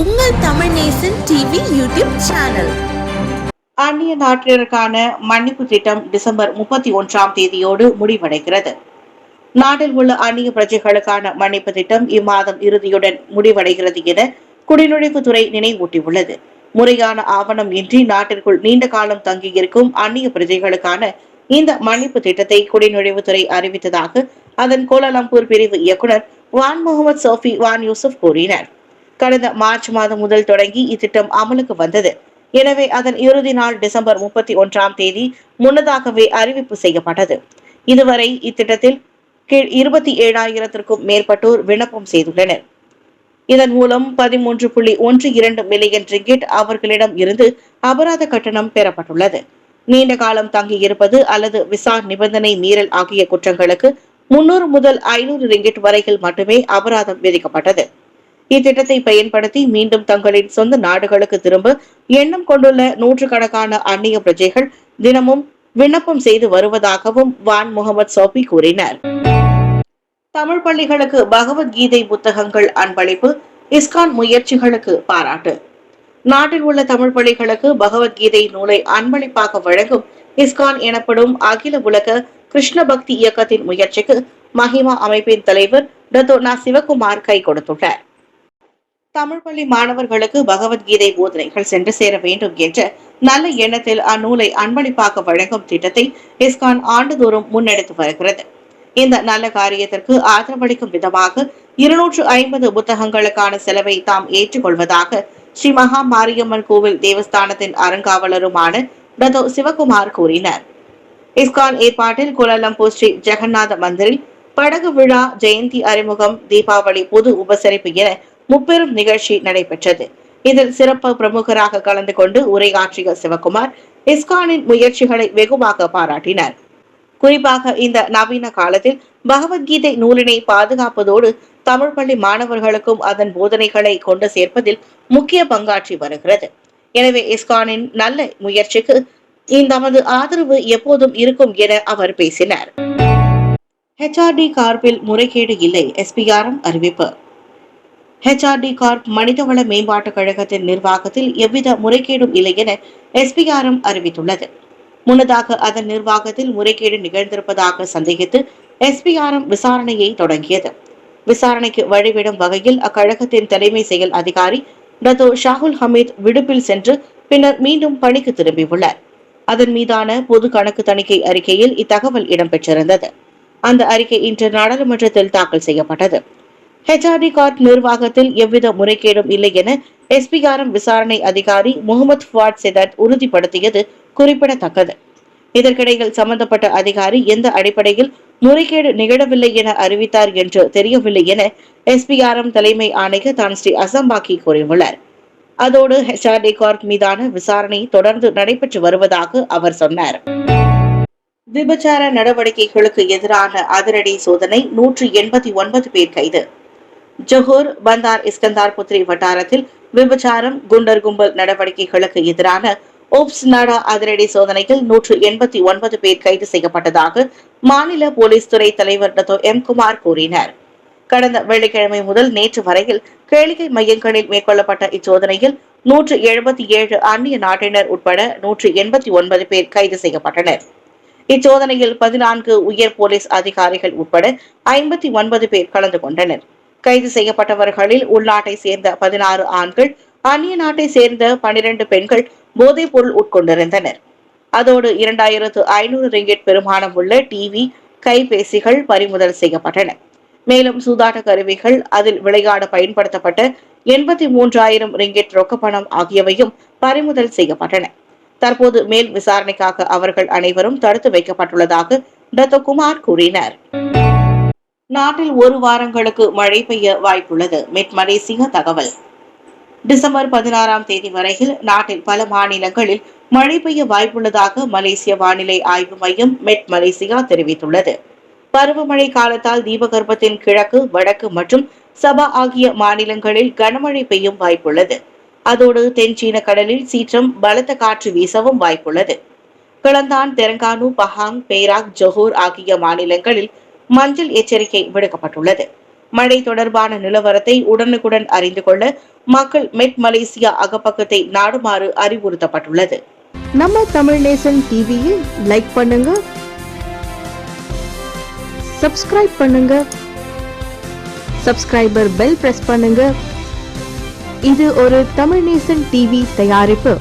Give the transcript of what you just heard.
உங்கள் Tamil Nesan TV YouTube channel அந்நிய நாட்டினருக்கான மன்னிப்பு திட்டம் டிசம்பர் முப்பத்தி ஒன்றாம் தேதியோடு முடிவடைகிறது. நாட்டில் உள்ள அந்நிய பிரஜைகளுக்கான மன்னிப்பு திட்டம் இம்மாதம் இறுதியுடன் முடிவடைகிறது என குடிநுழைவுத்துறை நினைவூட்டியுள்ளது. முறையான ஆவணம் இன்றி நாட்டிற்குள் நீண்ட காலம் தங்கியிருக்கும் அந்நிய பிரஜைகளுக்கான இந்த மன்னிப்பு திட்டத்தை குடிநுழைவுத்துறை அறிவித்ததாக அதன் கோலாலம்பூர் பிரிவு இயக்குனர் Wan Mohamad Sofi Wan Yusof கூறினார். கடந்த மார்ச் மாதம் முதல் தொடங்கி இத்திட்டம் அமலுக்கு வந்தது. எனவே அதன் இறுதி நாள் டிசம்பர் முப்பத்தி ஒன்றாம் தேதி முன்னதாகவே அறிவிப்பு செய்யப்பட்டது. இதுவரை இத்திட்டத்தில் கீழ் இருபத்தி ஏழாயிரத்திற்கும் மேற்பட்டோர் விண்ணப்பம் செய்துள்ளனர். இதன் மூலம் பதிமூன்று புள்ளி ஒன்று இரண்டு மில்லியன் ரிங்கிட் அவர்களிடம் இருந்து அபராத கட்டணம் பெறப்பட்டுள்ளது. நீண்ட காலம் தங்கியிருப்பது அல்லது விசா நிபந்தனை மீறல் ஆகிய குற்றங்களுக்கு முன்னூறு முதல் ஐநூறு ரிங்கிட் வரையில் மட்டுமே அபராதம் விதிக்கப்பட்டது. இத்திட்டத்தை பயன்படுத்தி மீண்டும் தங்களின் சொந்த நாடுகளுக்கு திரும்ப எண்ணம் கொண்டுள்ள நூற்றுக்கணக்கான அந்நிய பிரஜைகள் தினமும் விண்ணப்பம் செய்து வருவதாகவும் வான் முகமது சோபி கூறினார். தமிழ் பள்ளிகளுக்கு பகவத்கீதை புத்தகங்கள் அன்பளிப்பு இஸ்கான் முயற்சிகளுக்கு பாராட்டு. நாட்டில் உள்ள தமிழ் பள்ளிகளுக்கு பகவத்கீதை நூலை அன்பளிப்பாக வழங்கும் இஸ்கான் எனப்படும் அகில உலக கிருஷ்ண பக்தி இயக்கத்தின் முயற்சிக்கு மஹிமா அமைப்பின் தலைவர் டத்தோனா சிவகுமார் கை கொடுத்துள்ளார். தமிழ் பள்ளி மாணவர்களுக்கு பகவத்கீதை போதனைகள் சென்று சேர வேண்டும் என்ற நல்ல எண்ணத்தில் அந்நூலை அன்பளிப்பாக வழங்கும் திட்டத்தை இஸ்கான் ஆண்டுதோறும் முன்னெடுத்து வருகிறது. இந்த நல்ல காரியத்திற்கு ஆதரவளிக்கும் விதமாக இருநூற்று ஐம்பது புத்தகங்களுக்கான செலவை தாம் ஏற்றுக்கொள்வதாக ஸ்ரீ மகா மாரியம்மன் கோவில் தேவஸ்தானத்தின் அறங்காவலருமான டதோ சிவகுமார் கூறினார். இஸ்கான் ஏற்பாட்டில் கோலாலம்பூர் ஸ்ரீ ஜெகநாத மந்திரில் படகு விழா ஜெயந்தி அறிமுகம் தீபாவளி பொது உபசரிப்பு என முப்பெரும் நிகழ்ச்சி நடைபெற்றது. இதில் சிறப்பு பிரமுகராக கலந்து கொண்டு உரையாற்றிய சிவகுமார் இஸ்கானின் முயற்சிகளை வெகுவாக பாராட்டினார். குறிப்பாக இந்த நவீன காலத்தில் பகவத்கீதை நூலினை பாதுகாப்பதோடு தமிழ் பள்ளி மாணவர்களுக்கும் அதன் போதனைகளை கொண்டு சேர்ப்பதில் முக்கிய பங்காற்றி வருகிறது. எனவே இஸ்கானின் நல்ல முயற்சிக்கு தமது ஆதரவு எப்போதும் இருக்கும் என அவர் பேசினார். ஹெச்ஆர்டி கார்பில் முறைகேடு இல்லை. எஸ்பிஆர்எம் அறிவிப்பு. ஹெச்ஆர்டி கார்ப் மனிதவள மேம்பாட்டுக் கழகத்தின் நிர்வாகத்தில் எவ்வித முறைகேடும் இல்லை என எஸ்பிஆர்எம் அறிவித்துள்ளது. முன்னதாக அதன் நிர்வாகத்தில் முறைகேடு நிகழ்ந்திருப்பதாக சந்தேகித்து எஸ்பிஆர்எம் விசாரணையை தொடங்கியது. விசாரணைக்கு வழிவிடும் வகையில் அக்கழகத்தின் தலைமை செயல் அதிகாரி டத்தோ ஷாகுல் ஹமீத் விடுப்பில் சென்று பின்னர் மீண்டும் பணிக்கு திரும்பியுள்ளார். அதன் மீதான பொது கணக்கு தணிக்கை அறிக்கையில் இத்தகவல் இடம்பெற்றிருந்தது. அந்த அறிக்கை இன்று நாடாளுமன்றத்தில் தாக்கல் செய்யப்பட்டது. ஹெச்ஆர்டி கார்ப் நிர்வாகத்தில் எவ்வித முறைகேடும் இல்லை என எஸ்பிஆர்எம் விசாரணை அதிகாரி முகமது ஃபுவாட் செதட் உறுதிப்படுத்தியது குறிப்பிடத்தக்கது. இதற்கிடையில் சம்பந்தப்பட்ட அதிகாரி எந்த அடிப்படையில் முறைகேடு நிகழவில்லை என அறிவித்தார் என்று தெரியவில்லை என எஸ்பிஆர்எம் தலைமை ஆணையர் தான் ஸ்ரீ அசம்பாக்கி கூறியுள்ளார். அதோடு ஹெச்ஆர்டி கார்ப் மீதான விசாரணை தொடர்ந்து நடைபெற்று வருவதாக அவர் சொன்னார். விபச்சார நடவடிக்கைகளுக்கு எதிரான அதிரடி சோதனை நூற்று எண்பத்தி ஒன்பது பேர் கைது. ஜஹூர் பந்தார் இஸ்கந்தார் புத்திரி வட்டாரத்தில் விபச்சாரம் குண்டர் கும்பல் நடவடிக்கைகளுக்கு எதிரான ஓப்ஸ் நாடா அதிரடி சோதனையில் நூற்று எண்பத்தி ஒன்பது பேர் கைது செய்யப்பட்டதாக மாநில போலீஸ் துறை தலைவர் டத்தோ எம் குமார் கூறினார். கடந்த வெள்ளிக்கிழமை முதல் நேற்று வரையில் கேளிக்கை மையங்களில் மேற்கொள்ளப்பட்ட இச்சோதனையில் நூற்று எழுபத்தி ஏழு அந்நிய நாட்டினர் உட்பட நூற்று எண்பத்தி ஒன்பது பேர் கைது செய்யப்பட்டனர். இச்சோதனையில் பதினான்கு உயர் போலீஸ் அதிகாரிகள் உட்பட ஐம்பத்தி ஒன்பது பேர் கலந்து கொண்டனர். கைது செய்யப்பட்டவர்களில் உள்நாட்டை சேர்ந்த பதினாறு ஆண்கள் அந்நிய நாட்டை சேர்ந்த பனிரெண்டு பெண்கள் போதைப் பொருள் உட்கொண்டிருந்தனர். அதோடு இரண்டாயிரத்து ஐநூறு ரிங்கெட் பெருமானம் உள்ள டிவி கைபேசிகள் பறிமுதல் செய்யப்பட்டன. மேலும் சூதாட்ட கருவிகள் அதில் விளையாட பயன்படுத்தப்பட்ட எண்பத்தி மூன்றாயிரம் ரிங்கெட் ரொக்கப்பணம் ஆகியவையும் பறிமுதல் செய்யப்பட்டன. தற்போது மேல் விசாரணைக்காக அவர்கள் அனைவரும் தடுத்து வைக்கப்பட்டுள்ளதாக டத்தகுமார் கூறினார். நாட்டில் ஒரு வாரங்களுக்கு மழை பெய்ய வாய்ப்புள்ளது. மெட் தகவல். டிசம்பர் பதினாறாம் தேதி வரையில் நாட்டில் பல மாநிலங்களில் மழை பெய்ய வாய்ப்புள்ளதாக மலேசிய வானிலை ஆய்வு மையம் மெட் மலேசியா தெரிவித்துள்ளது. பருவமழை காலத்தால் தீபகற்பத்தின் கிழக்கு வடக்கு மற்றும் சபா ஆகிய மாநிலங்களில் கனமழை பெய்யும் வாய்ப்புள்ளது. அதோடு தென் சீன கடலில் சீற்றம் பலத்த காற்று வீசவும் வாய்ப்புள்ளது. Kelantan Terengganu Pahang Perak Johor ஆகிய மாநிலங்களில் மஞ்சள் எச்சரிக்கை விடுக்கப்பட்டுள்ளது. மழை தொடர்பான நிலவரத்தை உடனுக்குடன் அறிந்து கொள்ள மக்கள் மெட் மலேசியா அகப்பக்கத்தை நாடுமாறு அறிவுறுத்தப்பட்டுள்ளது. நம்ம தமிழ் நேசன் டிவியில் லைக் பண்ணுங்க. சப்ஸ்கிரைப் பண்ணுங்க. சப்ஸ்கிரைபர் பெல் பிரஸ் பண்ணுங்க. இது ஒரு தமிழ் நேசன் டிவி தயாரிப்பு.